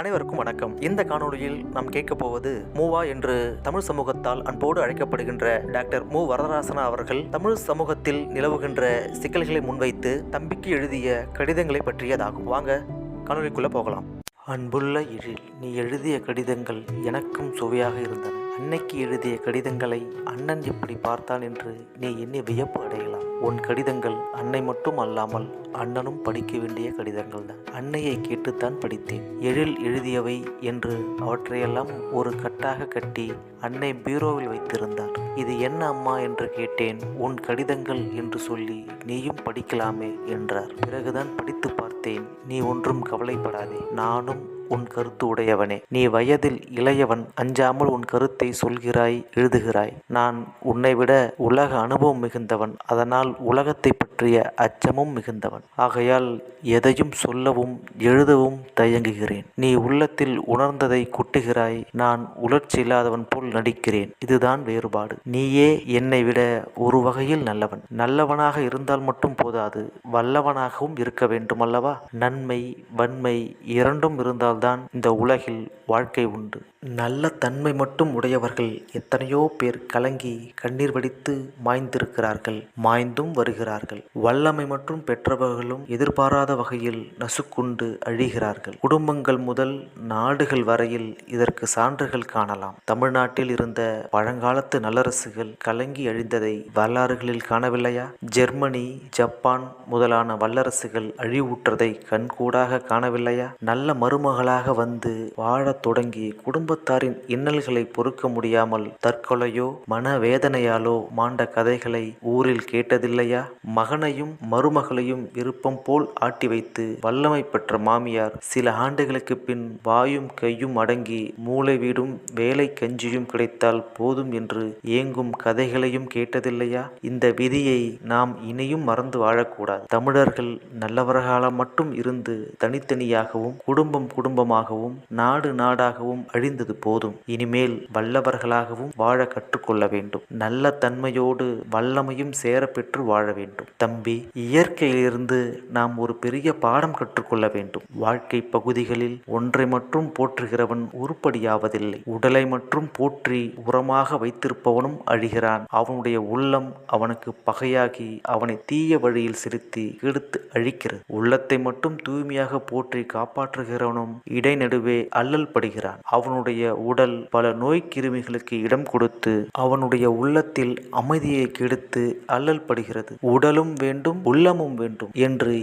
அனைவருக்கும் வணக்கம். இந்த காணொலியில் நாம் கேட்க போவது மூவா என்று தமிழ் சமூகத்தால் அன்போடு அழைக்கப்படுகின்ற டாக்டர் மு. வரதராசனா அவர்கள் தமிழ் சமூகத்தில் நிலவுகின்ற சிக்கல்களை முன்வைத்து தம்பிக்கு எழுதிய கடிதங்களை பற்றியதாகும். வாங்க காணொலிக்குள்ள போகலாம். அன்புள்ள எழில் நீ எழுதிய கடிதங்கள் எனக்கும் சுவையாக இருந்தன. அன்னைக்கு எழுதிய கடிதங்களை அண்ணன் எப்படி பார்த்தான் என்று நீ எண்ணி வியப்பு அடையலாம். உன் கடிதங்கள் அன்னை மட்டும் அல்லாமல் அண்ணனும் படிக்க வேண்டிய கடிதங்கள் தான். அன்னையை கேட்டுத்தான் படித்தேன். எழில் எழுதியவை என்று அவற்றையெல்லாம் ஒரு கட்டாக கட்டி அன்னை பீரோவில் வைத்திருந்தார். இது என்ன அம்மா என்று கேட்டேன். உன் கடிதங்கள் என்று சொல்லி நீயும் படிக்கலாமே என்றார். பிறகுதான் படித்து பார்த்தேன். நீ ஒன்றும் கவலைப்படாதே. நானும் உன் கருத்து உடையவனே. நீ வயதில் இளையவன் அஞ்சாமல் உன் கருத்தை சொல்கிறாய் எழுதுகிறாய். நான் உன்னை விட உலக அனுபவம் மிகுந்தவன் அதனால் உலகத்தை பற்றிய அச்சமும் மிகுந்தவன். ஆகையால் எதையும் சொல்லவும் எழுதவும் தயங்குகிறேன். நீ உள்ளத்தில் உணர்ந்ததை குட்டுகிறாய். நான் உணர்ச்சி இல்லாதவன் போல் நடிக்கிறேன். இதுதான் வேறுபாடு. நீயே என்னை விட ஒரு வகையில் நல்லவன். நல்லவனாக இருந்தால் மட்டும் போதாது. வல்லவனாகவும் இருக்க வேண்டும் அல்லவா? நன்மை வன்மை இரண்டும் இருந்தால்தான் இந்த உலகில் வாழ்க்கை உண்டு. நல்ல தன்மை மட்டும் உடையவர்கள் எத்தனையோ பேர் கலங்கி கண்ணீர் வடித்து மாய்ந்திருக்கிறார்கள். மாய்ந்தும் வருகிறார்கள். வல்லமை மற்றும் பெற்றவர்களும் எதிர்பாராத வகையில் நசுக்குண்டு அழிகிறார்கள். குடும்பங்கள் முதல் நாடுகள் வரையில் இதற்கு சான்றுகள் காணலாம். தமிழ்நாட்டில் இருந்த பழங்காலத்து நல்லரசுகள் கலங்கி அழிந்ததை வரலாறுகளில் காணவில்லையா? ஜெர்மனி ஜப்பான் முதலான வல்லரசுகள் அழிவுற்றதை கண்கூடாக காணவில்லையா? நல்ல மருமகளாக வந்து வாழத் தொடங்கி குடும்பத்தாரின் இன்னல்களை பொறுக்க முடியாமல் தற்கொலையோ மனவேதனையாலோ மாண்ட கதைகளை ஊரில் கேட்டதில்லையா? மகனையும் மருமகளையும் விருப்பம் போல் கட்டி வைத்து வல்லமை பெற்ற மாமியார் சில ஆண்டுகளுக்கு பின் வாயும் கையும் அடங்கி மூளை வீடும் வேலை கஞ்சியும் கிடைத்தால் போதும் என்று ஏங்கும் கதைகளையும் கேட்டதில்லையா? இந்த விதியை நாம் இனியும் மறந்து வாழக்கூடாது. தமிழர்கள் நல்லவர்களாக மட்டும் இருந்து தனித்தனியாகவும் குடும்பம் குடும்பமாகவும் நாடு நாடாகவும் அழிந்தது போதும். இனிமேல் வல்லவர்களாகவும் வாழ கற்றுக்கொள்ள வேண்டும். நல்ல தன்மையோடு வல்லமையும் சேரப்பெற்று வாழ வேண்டும். தம்பி இயற்கையிலிருந்து நாம் ஒரு பெரிய பெரிய பாடம் கற்றுக்கொள்ள வேண்டும். வாழ்க்கை பகுதிகளில் ஒன்றை மட்டும் போற்றுகிறவன் உருப்படியாவதில்லை. உடலை மட்டும் போற்றி உரமாக வைத்திருப்பவனும் அழிகிறான். அவனுடைய உள்ளம் அவனுக்கு பகையாகி அவனை தீய வழியில் செலுத்தி கெடுத்து அழிக்கிறது. உள்ளத்தை மட்டும் தூய்மையாக போற்றி காப்பாற்றுகிறவனும் இடைநடுவே அல்லல் படுகிறான். அவனுடைய உடல் பல நோய் கிருமிகளுக்கு இடம் கொடுத்து அவனுடைய உள்ளத்தில் அமைதியை கெடுத்து அல்லல் படுகிறது. உடலும் வேண்டும் உள்ளமும் வேண்டும் என்று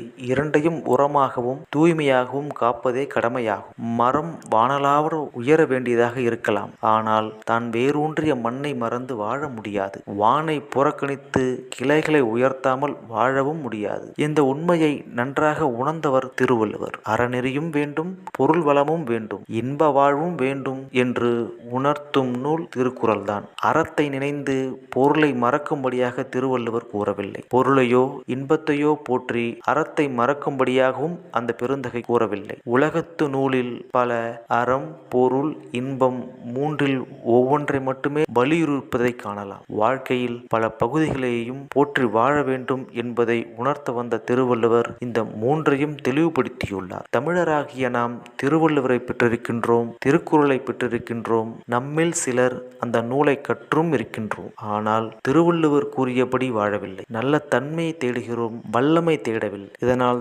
இரண்டையும் உரமாகவும் தூய்மையாகவும் காப்பதே கடமையாகும். மரம் வானலாவர உயர வேண்டியதாக இருக்கலாம். ஆனால் தான் வேரூன்றிய மண்ணை மறந்து வாழ முடியாது. வானை புறக்கணித்து கிளைகளை உயர்த்தாமல் வாழவும் முடியாது. இந்த உண்மையை நன்றாக உணர்ந்தவர் திருவள்ளுவர். அறநெறியும் வேண்டும் பொருள் வளமும் வேண்டும் இன்ப வாழ்வும் வேண்டும் என்று உணர்த்தும் நூல் திருக்குறள்தான். அறத்தை நினைந்து பொருளை மறக்கும்படியாக திருவள்ளுவர் கூறவில்லை. பொருளையோ இன்பத்தையோ போற்றி அறத்தை மறக்கும் மறக்கும்படியாகவும் அந்த பெருந்தகை கூறவில்லை. உலகத்து நூலில் பல அறம் பொருள் இன்பம் மூன்றில் ஒவ்வொன்றை மட்டுமே வலியுறுப்பதை காணலாம். வாழ்க்கையில் பல பகுதிகளையும் போற்றி வாழ வேண்டும் என்பதை உணர்த்த வந்த திருவள்ளுவர் இந்த மூன்றையும் தெளிவுபடுத்தியுள்ளார். தமிழராகிய நாம் திருவள்ளுவரை பெற்றிருக்கின்றோம் திருக்குறளை பெற்றிருக்கின்றோம் நம்மில் சிலர் அந்த நூலை கற்றும் இருக்கின்றோம். ஆனால் திருவள்ளுவர் கூறியபடி வாழவில்லை. நல்ல தன்மையை தேடுகிறோம் வல்லமை தேடவில்லை.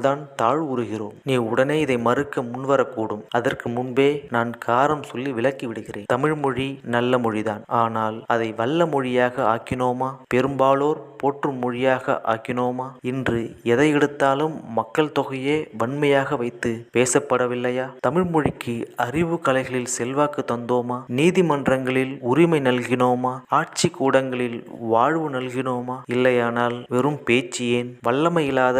தான் தாழ்வுறுகிறோம். நீ உடனே இதை மறுக்க முன்வரக்கூடும். அதற்கு முன்பே நான் காரம் சொல்லி விளக்கி விடுகிறேன். தமிழ் மொழி நல்ல மொழிதான். ஆனால் அதை வல்ல மொழியாக ஆக்கினோமா? பெரும்பாலோர் போற்றும் மொழியாக ஆக்கினோமா? இன்று எதை எடுத்தாலும் மக்கள் தொகையே வன்மையாக வைத்து பேசப்படவில்லையா? தமிழ் மொழிக்கு அறிவு கலைகளில் செல்வாக்கு தந்தோமா? நீதிமன்றங்களில் உரிமை நல்கினோமா? ஆட்சி கூடங்களில் வாழ்வு நல்கினோமா? இல்லையானால் வெறும் பேச்சு ஏன்? வல்லமை இல்லாத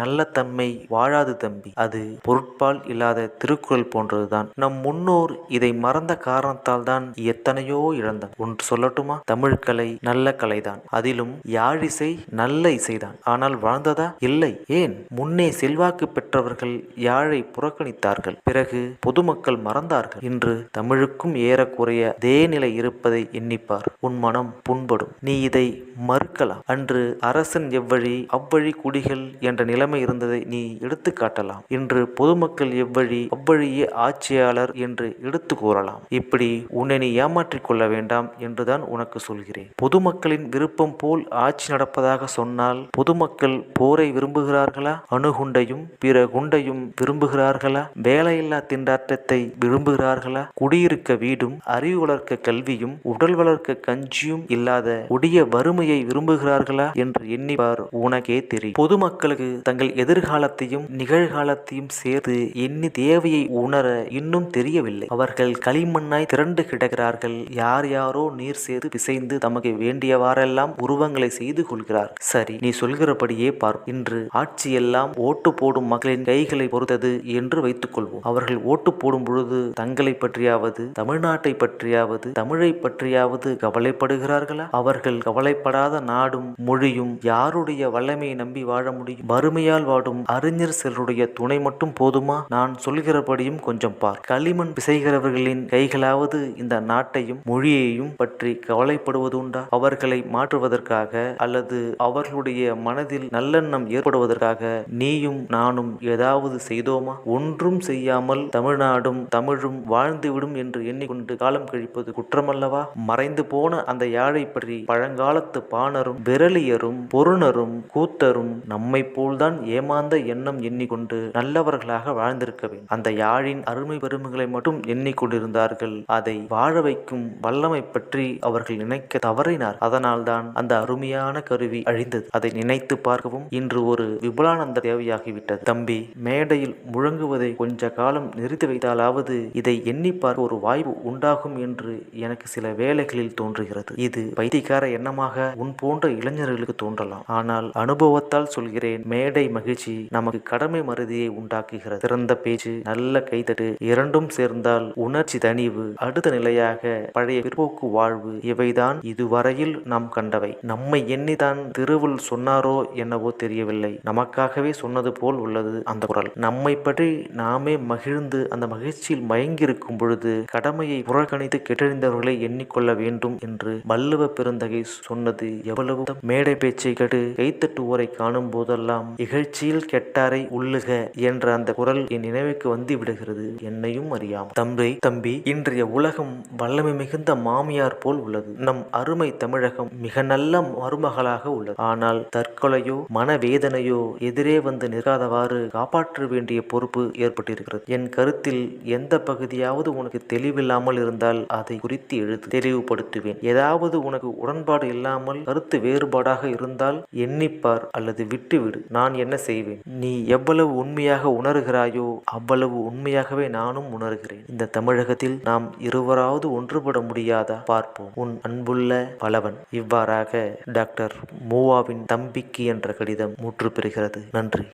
நல்ல தன்மை வாழாது தம்பி. அது பொருட்பால் இல்லாத திருக்குறள் போன்றதுதான். நம் முன்னோர் இதை மறந்த காரணத்தால் தான் எத்தனையோ இழந்தார் ஒன்று சொல்லட்டுமா? தமிழ் கலை நல்ல கலைதான். அதிலும் யாழிசை நல்ல இசைதான். ஆனால் வாழ்ந்ததா? இல்லை. ஏன்? முன்னே செல்வாக்கு பெற்றவர்கள் யாழை புறக்கணித்தார்கள். பிறகு பொதுமக்கள் மறந்தார்கள். இன்று தமிழுக்கும் ஏறக்குறைய அதே நிலை இருப்பதை எண்ணிப்பார். உன் மனம் புண்படும். நீ இதை மறுக்கலாம். அன்று அரசன் எவ்வழி அவ்வழி குடிகள் என்ற நிலைமை இருந்ததை நீ எடுத்து காட்டலாம். இன்று பொதுமக்கள் எவ்வழி அவ்வழியே ஆட்சியாளர் என்று எடுத்து கூறலாம். இப்படி உன்னை நீ ஏமாற்றிக் கொள்ள வேண்டாம் என்றுதான் உனக்கு சொல்கிறேன். பொதுமக்களின் விருப்பம் போல் ஆட்சி நடப்பதாக சொன்னால் பொதுமக்கள் போரை விரும்புகிறார்களா? அணுகுண்டையும் பிற குண்டையும் விரும்புகிறார்களா? வேலையில்லா திண்டாட்டத்தை விரும்புகிறார்களா? குடியிருக்க வீடும் அறிவு வளர்க்க கல்வியும் உடல் வளர்க்க கஞ்சியும் இல்லாத கொடிய வறுமையை விரும்புகிறார்களா? என்று எண்ணிப்பார். உனக்கே தெரியும். பொதுமக்களுக்கு தங்கள் எதிர்கால எதிர்காலத்தையும் நிகழ்காலத்தையும் சேர்த்து எண்ணி தேவையை உணர இன்னும் தெரியவில்லை. அவர்கள் களிமண்ணாய் திரண்டு கிடக்கிறார்கள். யார் யாரோ நீர் சேர்த்து பிசைந்து தமக்கு வேண்டியவாறெல்லாம் உருவங்களை செய்து கொள்கிறார். சரி நீ சொல்கிறபடியே பார் இன்று ஆட்சி எல்லாம் ஓட்டு போடும் மக்களின் கைகளை பொறுத்தது என்று வைத்துக் கொள்வோம் அவர்கள் ஓட்டு போடும் பொழுது தங்களை பற்றியாவது தமிழ்நாட்டை பற்றியாவது தமிழை பற்றியாவது கவலைப்படுகிறார்களா? அவர்கள் கவலைப்படாத நாடும் மொழியும் யாருடைய வல்லமையை நம்பி வாழ முடியும்? வறுமையால் வாடும் அறிஞர் சிலருடைய துணை மட்டும் போதுமா? நான் சொல்கிறபடியும் கொஞ்சம் பார். களிமண் பிசைகிறவர்களின் கைகளாவது இந்த நாட்டையும் மொழியையும் பற்றி கவலைப்படுவதுண்டா அவர்களை மாற்றுவதற்காக அல்லது அவர்களுடைய மனதில் நல்லெண்ணம் ஏற்படுவதற்காக நீயும் நானும் ஏதாவது செய்தோமா? ஒன்றும் செய்யாமல் தமிழ்நாடும் தமிழும் வாழ்ந்துவிடும் என்று எண்ணிக்கொண்டு காலம் கழிப்பது குற்றமல்லவா? மறைந்து போன அந்த யாழை பற்றி பழங்காலத்து பாணரும் விரலியரும் பொருணரும் கூத்தரும் நம்மை போல்தான் ஏமாந்த எண்ணம் எண்ணிக்கொண்டு நல்லவர்களாக வாழ்ந்திருக்க வேண்டும். அந்த யாழின் அருமை பெருமைகளை மட்டும் எண்ணிக்கொண்டிருந்தார்கள். அதை வாழ வைக்கும் வல்லமை பற்றி அவர்கள் நினைக்க தவறினார். அதனால்தான் அந்த அருமையான கருவி அழிந்தது. அதை நினைத்து பார்க்கவும் இன்று ஒரு விபுலானந்த தேவையாகிவிட்டது. தம்பி மேடையில் முழங்குவதை கொஞ்ச காலம் நிறுத்தி வைத்தாலாவது இதை எண்ணி பார்க்க ஒரு வாய்ப்பு உண்டாகும் என்று எனக்கு சில வேளைகளில் தோன்றுகிறது. இது பைத்தியக்கார எண்ணமாக உன் போன்ற இளைஞர்களுக்கு தோன்றலாம். ஆனால் அனுபவத்தால் சொல்கிறேன் மேடை மகிழ்ச்சி நமக்கு கடமை மருதியை உண்டாக்குகிறது. சிறந்த பேச்சு நல்ல கைதட்டு இரண்டும் சேர்ந்தால் உணர்ச்சி தணிவு அடுத்த நிலையாக பழைய பிற்போக்கு வாழ்வு இவைதான் இதுவரையில் நாம் கண்டவை. நம்மை எண்ணிதான் திருவுள் சொன்னாரோ என்னவோ தெரியவில்லை. நமக்காகவே சொன்னது போல் உள்ளது அந்த குரல். நம்மை பற்றி நாமே மகிழ்ந்து அந்த மகிழ்ச்சியில் மயங்கியிருக்கும் பொழுது கடமையை புறக்கணித்து கெட்டறிந்தவர்களை எண்ணிக்கொள்ள வேண்டும் என்று வள்ளுவ பெருந்தகை சொன்னது. எவ்வளவு மேடை பேச்சை கேட்டு கைத்தட்டுவோரை காணும் போதெல்லாம் இகழ்ச்சியில் கெட்டாரை உள்ளுக என்ற அந்த குரல் என் நினைவுக்கு வந்து விடுகிறது. என்னையும் அறியாம் தம்பி தம்பி இன்றைய உலகம் வல்லமை மிகுந்த மாமியார் போல் உள்ளது. நம் அருமை தமிழகம் மிக நல்ல மருமகளாக உள்ளது. ஆனால் தற்கொலையோ மனவேதனையோ எதிரே வந்து நிற்காதவாறு காப்பாற்ற வேண்டிய பொறுப்பு ஏற்பட்டிருக்கிறது. என் கருத்தில் எந்த பகுதியாவது உனக்கு தெளிவில்லாமல் இருந்தால் அதை குறித்து எழுது தெளிவுபடுத்துவேன். ஏதாவது உனக்கு உடன்பாடு இல்லாமல் கருத்து வேறுபாடாக இருந்தால் எண்ணிப்பார் அல்லது விட்டுவிடு. நான் என்ன செய்வேன்? நீ எவ்வளவு உண்மையாக உணர்கிறாயோ அவ்வளவு உண்மையாகவே நானும் உணர்கிறேன். இந்த தமிழகத்தில் நாம் இருவராவது ஒன்றுபட முடியாதா? பார்ப்போம். உன் அன்புள்ள பலவன். இவ்வாறாக டாக்டர் மூவாவின் தம்பிக்கு என்ற கடிதம் முற்று பெறுகிறது. நன்றி.